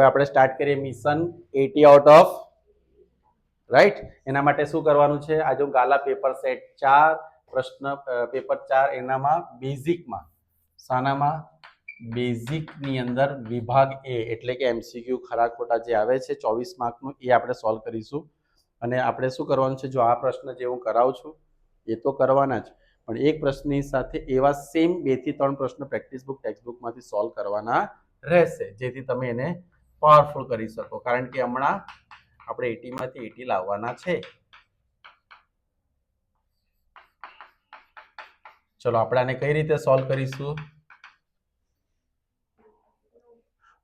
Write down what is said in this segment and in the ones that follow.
હવે આપણે સ્ટાર્ટ કરીએ mission eighty out of right એના માટે શું કરવાનું છે? આ જો ગાલા પેપર સેટ ચાર, પ્રશ્ન પેપર ચાર એનામાં બેઝિકમાં સાનામાં બેઝિકની અંદર વિભાગ એ એટલે કે એમસીક્યુ ખરા ખોટા જે આવે છે, ચોવીસ માર્કનું એ આપણે સોલ્વ કરીશું. અને આપણે શું કરવાનું છે? જો આ પ્રશ્ન જે હું કરાવું છું, એ તો કરવાના જ. પણ એક પ્રશ્નની સાથે એવા સેમ બેથી ત્રણ પ્રશ્ન પ્રેક્ટિસ બુક ટેક્સ્ટ બુકમાંથી સોલ્વ કરવાના રહેશે, જેથી તમે એને પાવરફુલ કરી શકો. કારણ કે હમણાં આપણે એટીમાંથી એટી લાવવાના છે. ચલો, આપણે આને કઈ રીતે સોલ્વ કરીશું?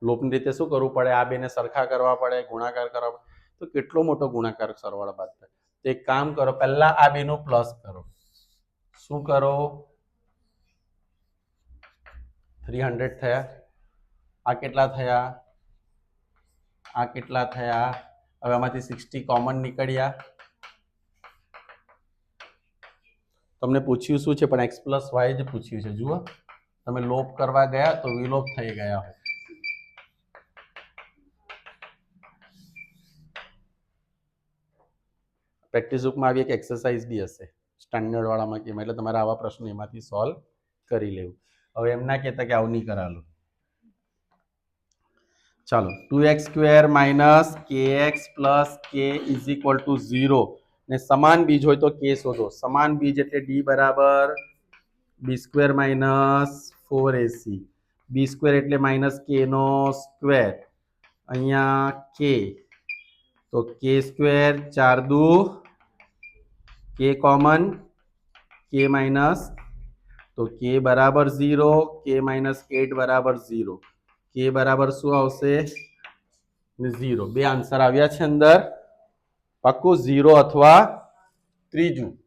લોપની રીતે શું કરવું પડે? આ બેને સરખા કરવા પડે, ગુણાકાર કરવા પડે? તો કેટલો મોટો ગુણાકાર સરવાળા બાદ થાય? તો એક કામ કરો, પહેલા આ બેનું પ્લસ કરો. શું કરો? થ્રી હંડ્રેડ થયા. આ કેટલા થયા? આ કેટલા થયા? હવે આમાંથી સિક્સટી કોમન નીકળ્યા. તમને પૂછ્યું શું છે? પણ એક્સ પ્લસ વાય જ પૂછ્યું છે. જુઓ. તમે લોપ કરવા ગયા તો વિલોપ થઈ ગયા. હોય પ્રેક્ટિસ બુકમાં આવી એક એક્સરસાઇઝ બી હશે. સ્ટાન્ડર્ડ વાળામાં કેમ? એટલે તમારે આવા પ્રશ્નો એમાંથી સોલ્વ કરી લેવું. હવે એમ ના કહેતા કે આવું નહીં કરાલું ચાલો two X square minus K X plus K is equal to zero ને સમાન બીજ હોય તો કે શોધો. સમાન બીજ એટલે ડી બરાબર B square minus four AC B square એટલે માઇનસ કે નો સ્ક્વેર અહીંયા કે તો કે સ્ક્વેર ચાર દુ કે કોમન કે માઇનસ તો કે બરાબર ઝીરો કે માઇનસ એટ બરાબર ઝીરો કે બરાબર શું આવશે? ઝીરો બે આન્સર આવ્યા છે અંદર. પાક્કું ઝીરો અથવા ત્રીજું.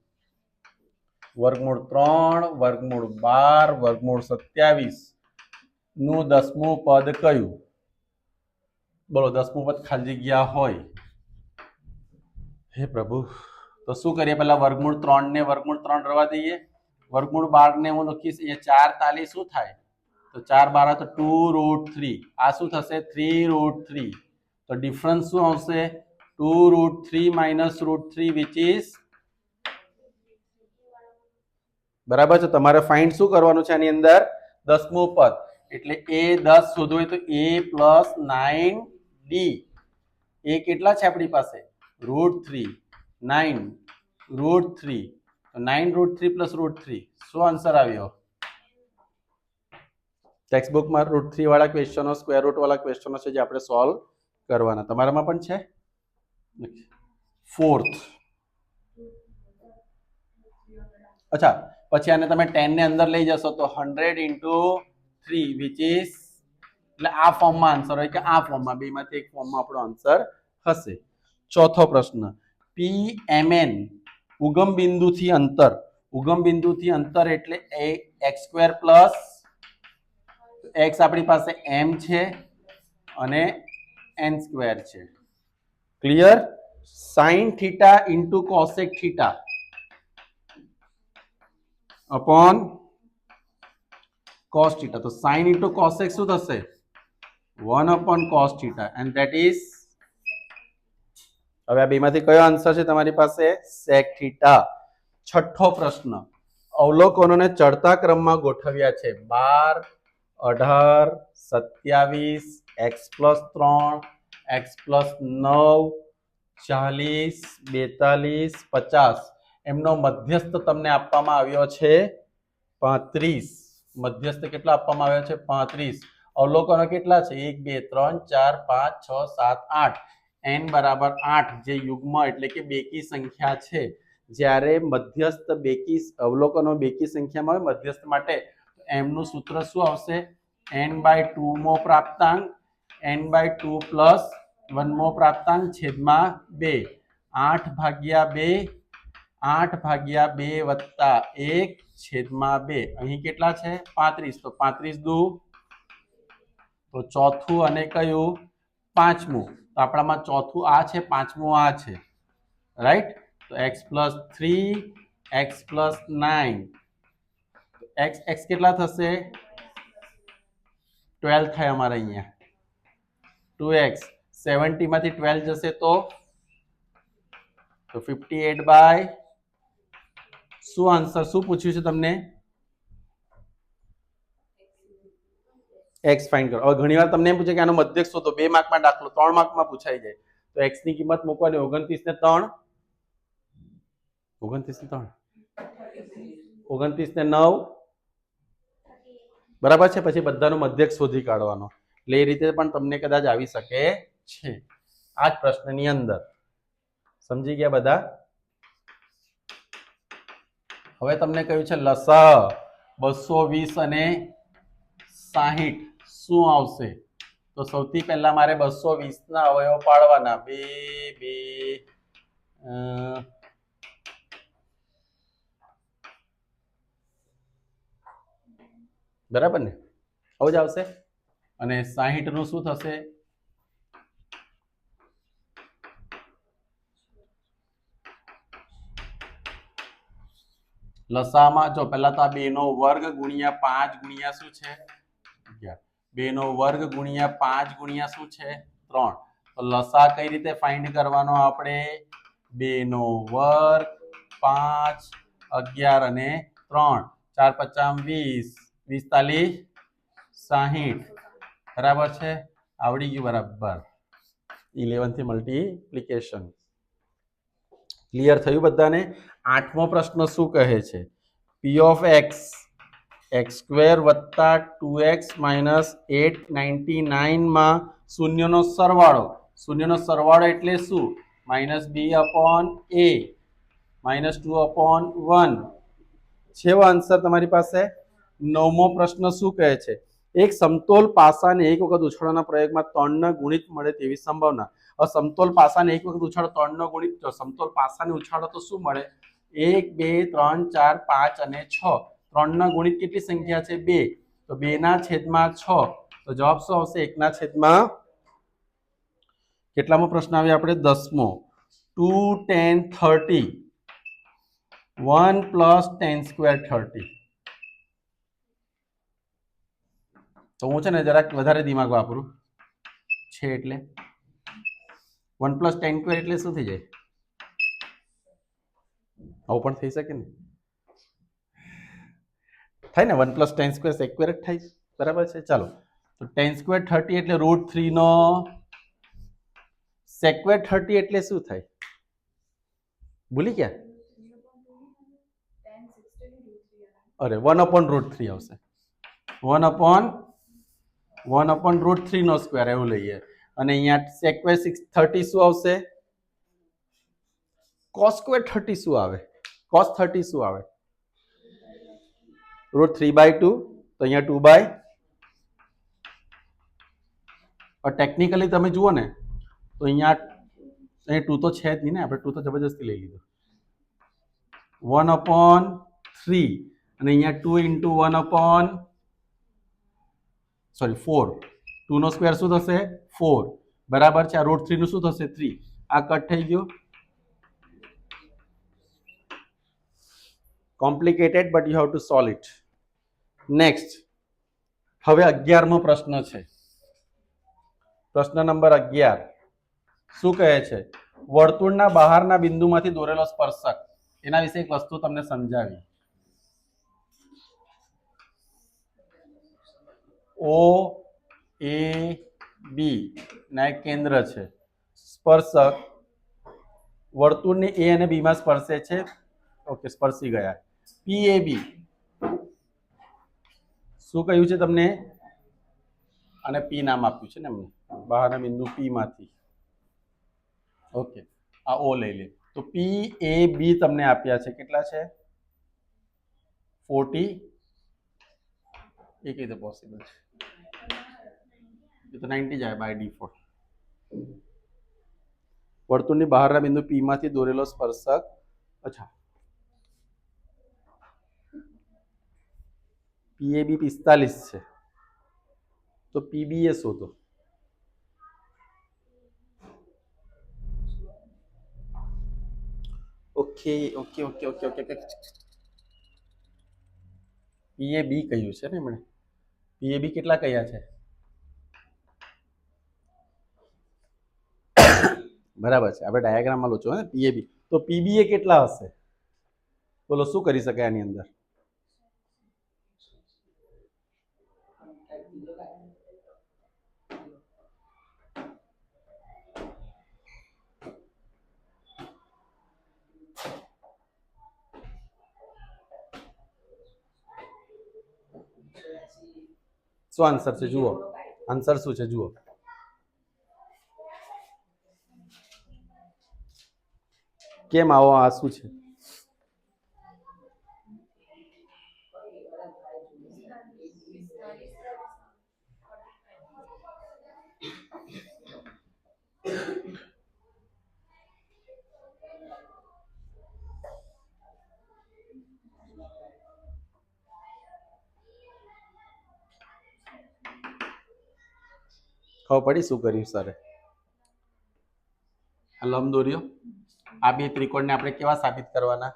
વર્ગમૂળ ત્રણ, વર્ગમૂળ બાર, વર્ગમૂળ સત્યાવીસ. નું દસમું પદ કયું? બોલો, દસમું પદ ખાલી જગ્યા હોય. હે પ્રભુ, તો શું કરીએ પહેલા વર્ગમૂળ ત્રણ ને વર્ગમૂળ ત્રણ રવા દઈએ? વર્ગમૂળ બાર ને હું લખીશ એ ચાર તાલી શું થાય? તો ચાર બાર તો ટુ રૂટ થ્રી આ શું થશે? થ્રી રૂટ થ્રી તો ડિફરન્સ શું આવશે? Two root three minus root three which is બરાબર છે. તમારે ફાઇન્ડ શું કરવાનું છે આની અંદર? દસમું પદ. એટલે એ દસ શોધવું હોય તો એ પ્લસ નાઇન ડી એ કેટલા છે આપણી પાસે? Root three nine root three nine root three plus root three શું આન્સર આવ્યો? ટેક્સ્ટ બુકમાં રૂટ થ્રી વાળા ક્વેશ્ચનો સ્ક્વેર રૂટવાળા ક્વેશ્ચનો છે જે આપણે સોલ્વ કરવાના. તમારામાં પણ છે? ફોર્થ અચ્છા, પછી આને તમે ટેનને અંદર લઈ જશો તો hundred into three which is એટલે આ ફોર્મમાં આન્સર હોય કે આ ફોર્મમાં બેમાંથી એક ફોર્મમાં આપણો આન્સર હશે. ચોથો પ્રશ્ન. પી એમ એન ઉગમ બિંદુથી અંતર. ઉગમ બિંદુથી અંતર એટલે એ એક્સ સ્ક્વેર પ્લસ એક્સ આપણી પાસે એમ છે અને એન સ્ક્વેર છે. Clear sine theta into cosec theta upon cos theta તો સાઇન ઇન્ટુ કોસેક શું થશે? One upon cos theta and that is હવે આ બેમાંથી કયો આન્સર છે તમારી પાસે? સેક થીટા છઠ્ઠો પ્રશ્ન. અવલોકનોને ચડતા ક્રમમાં ગોઠવ્યા છે. બાર અઢાર, સત્યાવીસ, એક્સ પ્લસ ત્રણ, એક્સ પ્લસ નવ, ચાલીસ, બેતાલીસ, પચાસ. એમનો મધ્યસ્થ તમને આપવામાં આવ્યો છે પાંત્રીસ. મધ્યસ્થ કેટલો આપવામાં આવ્યો છે? પાંત્રીસ. અવલોકનો કેટલા છે? એક, બે, ત્રણ, ચાર, પાંચ, છ, સાત, આઠ. એન બરાબર આઠ જે યુગ્મ એટલે કે બેકી સંખ્યા છે. જ્યારે મધ્યસ્થ બેકી, અવલોકનો બેકી સંખ્યામાં હોય, મધ્યસ્થ માટે એમનું સૂત્ર શું આવશે? એન બાય ટુ મો પ્રાપ્તાંક એન બાય ટુ પ્લસ વનમો પ્રાપ્તાંક છેદમાં બે. આઠ ભાગ્યા બે, આઠ ભાગ્યા બે વત્તા એક છેદમાં બે. અહીં કેટલા છે? પાંત્રીસ. તો પાંત્રીસ દુ. તો ચોથું અને કયું? પાંચમું. તો આપણામાં ચોથું આ છે, પાંચમું આ છે. રાઈટ તો X plus three X plus nine X X કેટલા થશે? ટ્વેલ્વ થાય અમારે અહીંયા. ટુ એક્સ સેવન્ટીમાંથી ટ્વેલ્વ જશે તો? તો ફિફ્ટી એટ બાય શું આન્સર શું પૂછ્યું છે તમને? એક્સ ફાઇન્ડ કરો. હવે ઘણી વાર તમને એમ પૂછે કે આનો મધ્યક શોધો બે માર્કમાં દાખલો, ત્રણ માર્કમાં પૂછાઈ જાય. તો એક્સની કિંમત મૂકવાની ઓગણત્રીસ ને ત્રણ. ઓગણત્રીસ ને ત્રણ. ઓગણત્રીસ ને નવ. બરાબર છે? પછી બધાનો મધ્યક શોધી કાઢવાનો. એટલે એ રીતે પણ તમને કદાચ આવી શકે છે. આ જ પ્રશ્નની અંદર. સમજી ગયા બધા? હવે તમને કહ્યું છે લસા, બસો વીસ અને સાહીઠ. શું આવશે? તો સૌથી પહેલા મારે બસો વીસના અવયવ પાડવાના. બે બે બરાબર ને? આવું જ આવશે? અને સાહીઠનું શું થશે? લસામાં જો પહેલા તો આ બે નો વર્ગ ગુણ્યા પાંચ ગુણ્યા શું છે? અગિયાર. બે નો વર્ગ ગુણ્યા પાંચ ગુણ્યા શું છે? ત્રણ. તો લસા કઈ રીતે ફાઇન્ડ કરવાનો આપણે? બે નો વર્ગ પાંચ, અગિયાર અને ત્રણ. ચાર પચામ વીસ. વીસતાલીસ સાહીઠ. બરાબર છે? આવડી ગયું બરાબર. ઇલેવનથી મલ્ટીપ્લિકેશન ક્લિયર થયું બધાને? આઠમો પ્રશ્ન શું કહે છે? P of X X square વત્તા two X minus eight ninety નાઇનમાં શૂન્યનો સરવાળો. શૂન્યનો સરવાળો એટલે શું? Minus B upon A minus two upon one છેવો answer તમારી પાસે? નવમો પ્રશ્ન શું કહે છે? એક સમતોલ પાસાને એક વખત ઉછળવાના પ્રયોગમાં ત્રણના ગુણિત મળે તેવી સંભાવના. અસમતોલ સમતોલ પાસાને એક વખત ઉછાળો, ત્રણનો ગુણિત સમતોલ પાસાને ઉછાળો તો શું મળે? એક, બે, ત્રણ, ચાર, પાંચ અને છ. ત્રણના ગુણિત કેટલી સંખ્યા છે? બે. તો બે ના છેદમાં છ. તો જવાબ શું આવશે? એકના છેદમાં કેટલામો પ્રશ્ન આવે આપણે? દસમો. Two ten thirty. One plus ten square thirty. તો હું છે ને જરાક વધારે દિમાગ વાપરું. છે એટલે. વન પ્લસ ટેન સ્ક્વેર એટલે શું થઈ જાય? આવું પણ થઈ શકે ને? થાય ને? One plus ten square square જ થાય. બરાબર છે? ચાલો. તો ટેન સ્ક્વેર થર્ટી એટલે રૂટ થ્રીનો સેક્વેર થર્ટી એટલે શું થાય? ભૂલી ગયા? અરે, વન અપોન રૂટ થ્રી આવશે. One upon one upon root three નો સ્ક્વેર, એવું લઈએ. અને અહીંયા સેક્વેર સિક્સ થર્ટી શું આવશે? કોસ સ્ક્વેર થર્ટી શું આવે? કોસ થર્ટી શું આવે? રૂટ થ્રી બાય ટુ, તો અહીંયા ટુ બાય ટેકનિકલી તમે જુઓ ને, તો અહીંયા અહીં ટુ તો છે જ નહીં ને, આપણે ટુ તો જબરજસ્તી લઈ લીધું. વન અપોન થ્રી, અને અહીંયા two into one upon sorry four two નો સ્ક્વેર શું થશે? ફોર બરાબર છે? આ રૂટ થ્રીનું શું થશે? થ્રી આ કટ થઈ ગયું. Complicated but you have to solve it next હવે અગિયારમો પ્રશ્ન છે. પ્રશ્ન નંબર અગિયાર. શું કહે છે? વર્તુળના બહારના બિંદુમાંથી દોરેલો સ્પર્શક. એના વિશે એક વસ્તુ તમને સમજાવી. ઓ, એ, બી. ના કેન્દ્ર છે. સ્પર્શક. વર્તુળને એ અને બીમાં સ્પર્શે છે. ઓકે, સ્પર્શી ગયા. પી, એ, બી. શું કહ્યું છે તમને? અને પી નામ આપ્યું છે ને એમને? બહારના બિંદુ પી માંથી. ઓકે, આ ઓ લઈ લે. તો પી એ બી તમને આપ્યા છે. કેટલા છે? ફોર્ટી એ કઈ રીતે પોસિબલ છે? તો નાઇન્ટી જાય બાય ડિફોલ્ટ વર્તુળની બહારના બિંદુ પી માંથી દોરેલો સ્પર્શક. અચ્છા. પીએબી પિસ્તાલીસ છે. તો પીબીએ શોધો okay okay okay okay okay okay PAB કહ્યું છે ને એમણે? પીએબી કેટલા કયા છે? બરાબર છે. આપણે ડાયાગ્રામમાં લોચો ને પીએબી તો પીબીએ કેટલા હશે? બોલો, શું કરી શકાય આની અંદર? શું આન્સર છે? જુઓ. આન્સર શું છે? જુઓ. કેમ આવો આ શું છે? ખબર પડી શું કર્યું સરે? આ લંબ દોર્યો. આ બે ત્રિકોણને આપણે કેવા સાબિત કરવાના?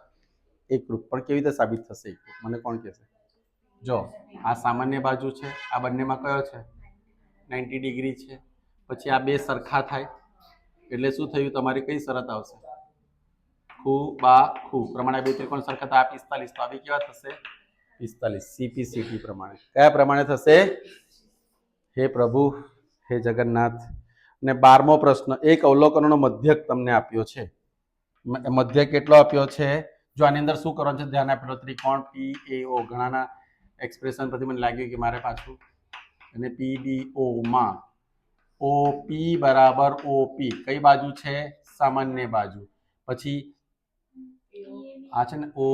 એકરૂપ પણ કેવી રીતે સાબિત થશે મને કોણ કહેશે? જો, આ સામાન્ય બાજુ છે, આ બંનેમાં કયો છે? નાઇન્ટી ડિગ્રી છે. પછી આ બે સરખા થાય. એટલે શું થયું? તમારી કઈ શરત આવશે? ખુ, બા, ખુ. પ્રમાણે બે ત્રિકોણ સરખા થાય. આ પિસ્તાલીસ. તો આવી કેવા થશે? પિસ્તાલીસ. સીપીસીટી પ્રમાણે. કયા પ્રમાણે થશે? હે પ્રભુ, હે જગન્નાથ. ને બારમો પ્રશ્ન, એક અવલોકનનો મધ્યક તમને આપ્યો છે. મ- મધ્યક કેટલો આપ્યો છે? જો આની અંદર શું કરવાનું છે, ધ્યાન આપેલો ત્રિકોણ પી એ ઓ ઘણાના એક્સપ્રેશન પરથી મને લાગ્યું કે મારે પાછું અને પી બી ઓ માં ઓ પી બરાબર ઓ પી કઈ બાજુ છે? સામાન્ય બાજુ. પછી આ છે ને ઓ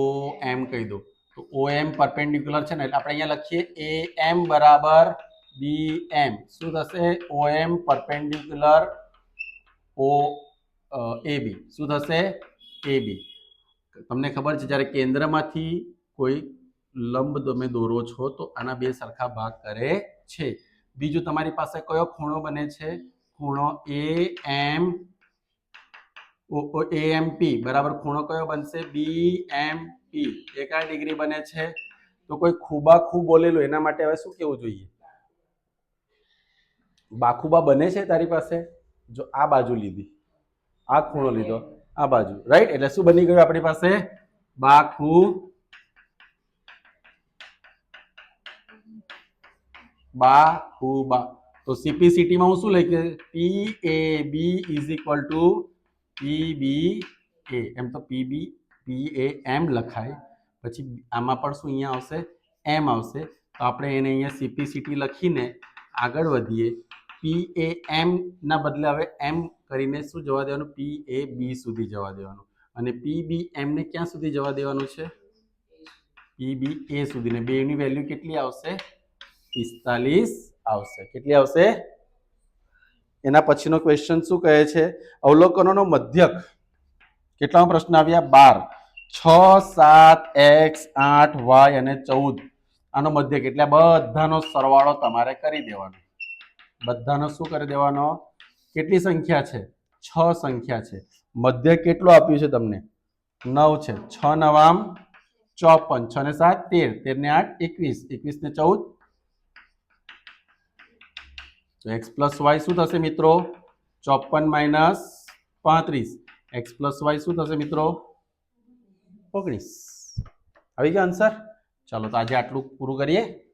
એમ કહી દો તો ઓ એમ પરપેન્ડિક્યુલર છે ને, એટલે આપણે અહીંયા લખીએ એ એમ બરાબર બી એમ શું થશે? ઓ એમ પરપેન્ડિક્યુલર ઓ એ બી શું થશે? એ બી તમને ખબર છે, જ્યારે કેન્દ્રમાંથી કોઈ લંબ તમે દોરો છો, તો આના બે સરખા ભાગ કરે છે. બીજું તમારી પાસે કયો ખૂણો બને છે? ખૂણો એ એમ એ એમ પી બરાબર, ખૂણો કયો બનશે? બી એમ પી એ ડિગ્રી બને છે? તો કોઈ ખૂબા ખૂબ બોલેલું, એના માટે હવે શું કેવું જોઈએ? બાખુબા બને છે તારી પાસે? જો આ બાજુ લીધી. આ ખૂણો લીધો. આ બાજુ. રાઈટ એટલે શું બની ગયું આપણી પાસે? બાખુ. બા તો CPCT માં હું શું લખી P A B is equal to P B A એમ તો પી બી પી એ એમ લખાય. પછી આમાં પણ શું અહીંયા આવશે? એમ આવશે. તો આપણે એને અહીંયા સીપીસીટી લખીને આગળ વધીએ. પી એ એમ ના બદલે હવે એમ કરીને શું જવા દેવાનું? પી એ બી સુધી જવા દેવાનું. અને પી બી એમને ક્યાં સુધી જવા દેવાનું છે? પી બી એ સુધી. ને બેની વેલ્યુ કેટલી આવશે? પિસ્તાલીસ આવશે. કેટલી આવશે? એના પછીનો ક્વેશ્ચન શું કહે છે? અવલોકનોનો મધ્યક. કેટલા પ્રશ્ન આવ્યા? બાર. છ, સાત એક્સ આઠ, વાય અને ચૌદ. આનો મધ્યક. એટલે બધાનો સરવાળો તમારે કરી દેવાનો. બધાનો શું કરી દેવાનો? કેટલી સંખ્યા છે? છ સંખ્યા છે. મધ્ય કેટલું આપ્યું છે તમને? નવ છે. છ નવામ ચોપન. છ ને સાત તેર. તેર ને આઠ એકવીસ. એકવીસ ને ચૌદ. એક્સ પ્લસ વાય શું થશે મિત્રો? ચોપન માઇનસ પાંત્રીસ. એક્સ પ્લસ વાય શું થશે મિત્રો? ઓગણીસ. આવી ગયો આન્સર? ચાલો તો આજે આટલું પૂરું કરીએ.